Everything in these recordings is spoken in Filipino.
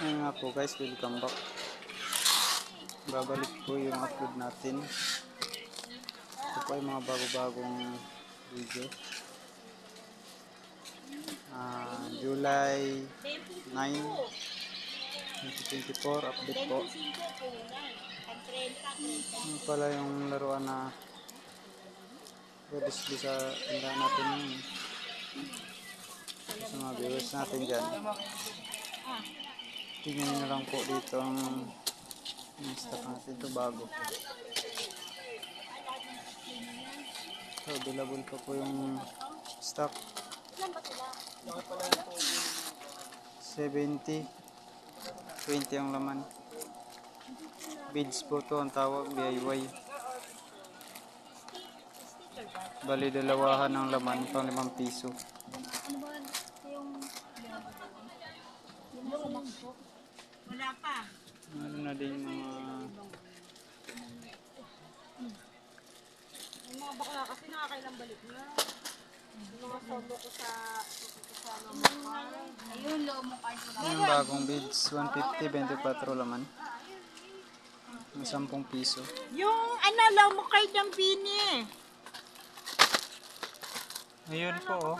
Ayun nga po guys, welcome back. Babalik po yung upload natin. Ito po ay mga bago-bagong video. Ah, July 9, 2024, update po. Ano pala yung laruan na display sa tindahan natin yun. Sa mga viewers natin dyan. Tingnan nyo lang po dito ang ang stock ito bago. So, available pa po yung stock. 70 20 ang laman. Beads po to ang tawag, DIY. Bali dalawahan ng laman, pang 5 piso. Wala pa. Ano na din mga Yung mga bakla kasi nakakailang balik na. Yung mga ko sa Ayun, loob mo card yung bagong beads, 150, 24 laman. Yung 10 piso. Yung ano, loob mo card ng bini. Ayun po oh.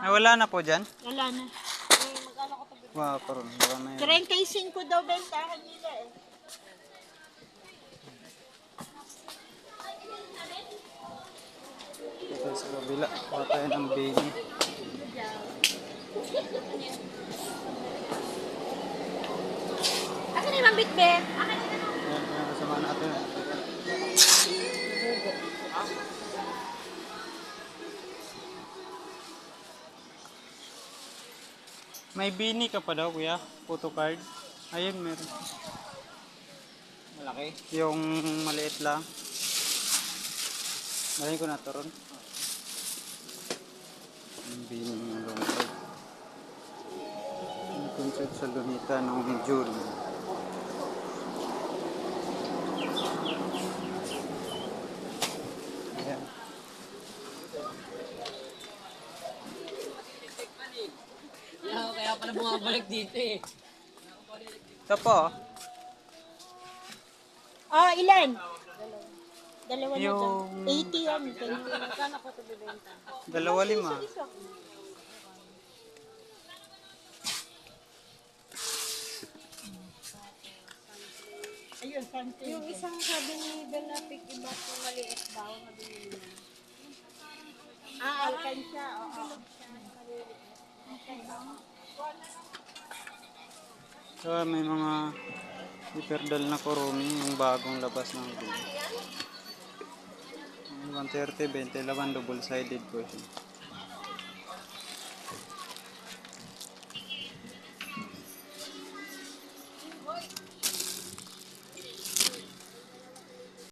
Ay, wala na po dyan? Wala na. Magkano ko to? Wow, karon baka may 35 daw bentahan nila eh. ito sa kabila. Kuha tayo ng baby. Na yung mambit, be? Akin na Ayan, ayan, kasama natin. May bini ka pa daw, kuya? Photocard. Ayun, meron. Malaki. Yung maliit lang. Nalagay ko na to ron. Yung bini ng long card. Yung concert sa Lunita noong June. Ayan. Yeah, bumabalik dito eh. Ito po. Ah, ilan? Dalawa na Yung- dyan. 80 yan. 20. Magkano ko ito bibenta? Dalawa lima. Ayun, something. Yung isang sabi ni Bel na pick iba po maliit daw na binili niya. Ah, alkansya. Oo. So, may mga hyperdal na kurumi yung bagong labas ng video. 130, 20, laban double sided po siya.